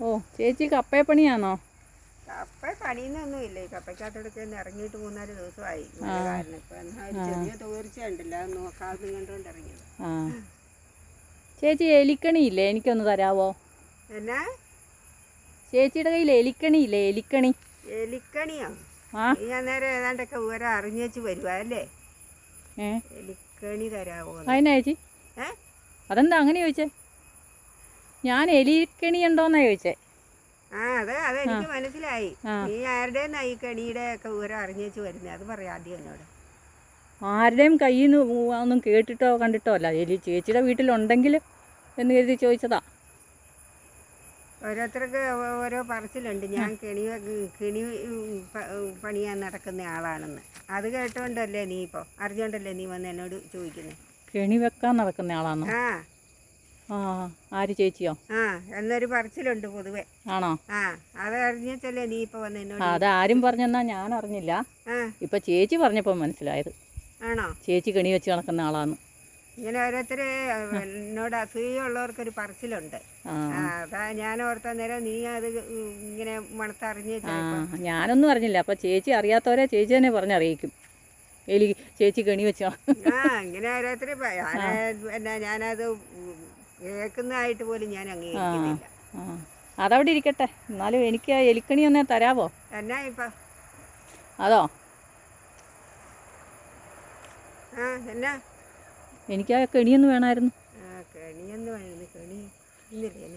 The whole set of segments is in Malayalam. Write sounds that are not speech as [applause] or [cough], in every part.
ഓ ചേച്ചി കപ്പയപ്പണിയാണോ കപ്പ പണിയൊന്നും ഇല്ല ഈ കപ്പയ്ക്കകത്തോടൊക്കെ ഒന്ന് ഇറങ്ങിയിട്ട് മൂന്നാൽ ദിവസമായി. കാരണം. ഇപ്പൊ എന്നാ ചെറിയ തോർച്ച ഉണ്ടല്ലോ. അത് നോക്കാതെ കണ്ടുകൊണ്ട് ഇറങ്ങിയത്. ആ. ചേച്ചി എലിക്കണിയില്ലേ? എനിക്കൊന്ന് തരാവോ? എന്നാ? ചേച്ചിയുടെ കയ്യിൽ എലിക്കണിയില്ലേ? എലിക്കണി. എലിക്കണിയോ? ആ. നേരെ ഏതാണ്ടൊക്കെ വിവരം അറിഞ്ഞേച്ച് വരുവാ അല്ലേ ഏ? എലിക്കണി തരാവോ അതിനാ ചേച്ചി? ഏ? അതെന്താ? അങ്ങനെ ചോദിച്ചേ. ഞാൻ എലിക്കണി ഉണ്ടോന്നാ ചോദിച്ചേ. ആ അത് അതെനിക്ക് മനസ്സിലായി. നീ ആരുടെ ഈ കണിയുടെ ഒക്കെ വിവരം അറിഞ്ഞേച്ച് വരുന്നത് അത് പറയാം ആദ്യം എന്നോട്. ആരുടെയും കയ്യിൽ നിന്ന് ഒന്നും കേട്ടിട്ടോ കണ്ടിട്ടോ അല്ല. എലി ചേച്ചിയുടെ വീട്ടിലുണ്ടെങ്കിൽ എന്ന് കരുതി ചോദിച്ചതാ. ഓരോരുത്തർക്ക് ഓരോ പറച്ചിലുണ്ട്. ഞാൻ കെണി കെണി പണിയാൻ നടക്കുന്ന ആളാണെന്ന്. അത് കേട്ടോണ്ടല്ലേ നീ ഇപ്പോൾ അറിഞ്ഞോണ്ടല്ലേ നീ വന്ന് എന്നോട് ചോദിക്കുന്നത് കെണി വെക്കാൻ നടക്കുന്ന ആളാണോ ആ. ആര് ചേച്ചിയോ? ആ എന്നൊരു പറച്ചിലുണ്ട് പൊതുവെ. ആണോ? ആ അത് അറിഞ്ഞേച്ചല്ലേ നീ ഇപ്പൊ വന്ന് എന്നോട് ആ അതാരും പറഞ്ഞെന്നാ ഞാൻ അറിഞ്ഞില്ല. ഇപ്പൊ ചേച്ചി പറഞ്ഞപ്പോ മനസ്സിലായത്. ആണോ? ചേച്ചി കെണി വെച്ച് നടക്കുന്ന ആളാന്ന്. ഇങ്ങനെ ഓരോരുത്തര് എന്നോട് അസൂയുള്ളവർക്കൊരു പറച്ചിലുണ്ട്. അതാ ഞാൻ ഓർത്ത നേരം നീ അത് ഇങ്ങനെ മണത്തറിഞ്ഞ ഞാനൊന്നും അറിഞ്ഞില്ല. അപ്പൊ ചേച്ചി അറിയാത്തവരെ ചേച്ചി തന്നെ പറഞ്ഞറിയിക്കും. എലി ചേച്ചി കെണി വെച്ചോ ആ ഇങ്ങനെ ഓരോരുത്തര് എന്നാ ഞാനത് കേൾക്കുന്നതായിട്ട് പോലും ഞാൻ അംഗീകരിക്കുന്നില്ല. അതവിടെ ഇരിക്കട്ടെ. എന്നാലും എനിക്ക് ആ എലിക്കണി ഒന്ന് തരാവോ? എന്നാ ഇപ്പം? അതോ? ആ എന്നാ? എനിക്ക് ആ കെണിയൊന്ന് വേണമായിരുന്നു. ആ കെണിയെന്ന് കെണി ഇന്നില്ലേ?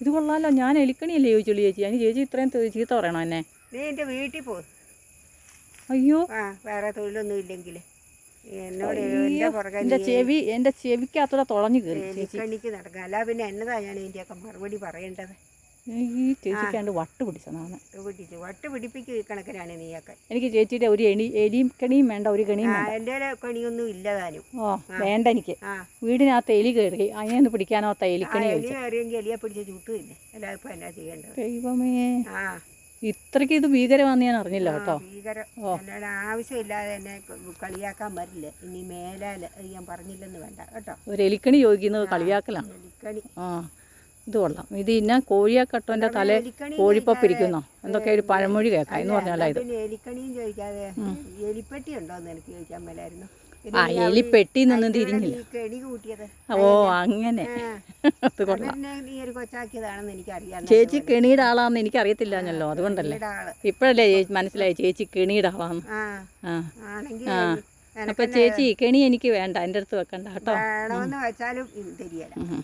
ഇത് കൊള്ളാലോ. ഞാൻ എലിക്കണിയല്ലേ ചോദിച്ചുള്ളൂ ചേച്ചി. അതിന് ചേച്ചി ഇത്രയും ചീത്ത പറയണോ എന്നെ? നീ എന്റെ വീട്ടിൽ പോ. അയ്യോ. ആ വേറെ തൊഴിലൊന്നും ഇല്ലെങ്കിൽ എന്നോട് എന്റെ പുറകെ എന്റെ ചെവി എന്റെ ചെവിക്കകത്തൂടെ തുളഞ്ഞു കയറി എനിക്ക് നടക്കാം. അല്ല പിന്നെ എന്നതാ ഞാൻ ഇതിന്റെയൊക്കെ മറുപടി പറയേണ്ടത്? ഈ ചേച്ചിക്കാണ്ട് വട്ട് പിടിച്ചതാണ് പിടിച്ചു വട്ട് പിടിപ്പിക്കും ഈ കണക്കിനാണ് നീയൊക്കെ. എനിക്ക് ചേച്ചിയുടെ ഒരു എണി എലിയും കണിയും വേണ്ട ഒരു കണിയും എന്റെ കണിയൊന്നും ഇല്ലതാനും ഓ വേണ്ട എനിക്ക്. വീടിനകത്ത് എലി കയറി അതിനൊന്ന് പിടിക്കാനോത്ത ആ, എലിക്കണി എലി കയറിയെങ്കിൽ എലിയെ പിടിച്ച് ചുട്ടുമില്ല എല്ലാവർക്കും എന്നാ ചെയ്യേണ്ടത്? ദൈവമേ. ആ. ഇത്രയ്ക്ക് ഇത് ഭീകരമാണെന്ന് ഞാൻ അറിഞ്ഞില്ല കേട്ടോ. ഭീകരം എന്നോട് ആവശ്യമില്ലാതെ എന്നെ കളിയാക്കാൻ വരില്ല. ഇനി മേലാൽ ഞാൻ പറഞ്ഞില്ലെന്ന് വേണ്ട കേട്ടോ. ഒരു എലിക്കണി ചോദിക്കുന്നത് കളിയാക്കലാണ്. എലിക്കണി. ആ ഇത് കൊള്ളാം. ഇത് ഇന്ന കോഴിയാക്കട്ടോന്റെ തല കോഴിപ്പപ്പിരിക്കുന്നോ എന്തൊക്കെ ഒരു പഴമൊഴി കേൾക്കാം എന്ന് പറഞ്ഞാലാ ഇത്. എലിക്കണിയും ചോദിക്കാതെ എലിപ്പെട്ടി ഉണ്ടോ എന്ന് എനിക്ക് ചോദിക്കാൻ മേലായിരുന്നു. ആ എലി പെട്ടി പെട്ടിന്നൊന്നും തിരിഞ്ഞില്ല. കൂട്ടിയത്. ഓ അങ്ങനെ. [laughs] അത് കൊള്ളാം. പിന്നെ നീ ഒരു കൊച്ചാക്കിയതാണെന്ന് എനിക്കറിയാം. ചേച്ചി കെണിയുടെ ആളാന്ന് എനിക്ക് അറിയത്തില്ലാഞ്ഞല്ലോ അതുകൊണ്ടല്ലേ. ഇപ്പഴല്ലേ ചേച്ചി മനസ്സിലായി ചേച്ചി കെണിയുടെ ആളാന്ന് ആ. ആ. ആണെങ്കിൽ അപ്പൊ ചേച്ചി കെണി എനിക്ക് വേണ്ട എന്റെ അടുത്ത് വെക്കണ്ട കേട്ടോ. വേണമെന്ന് വെച്ചാലും ഇത് തരികയില്ല ഉം.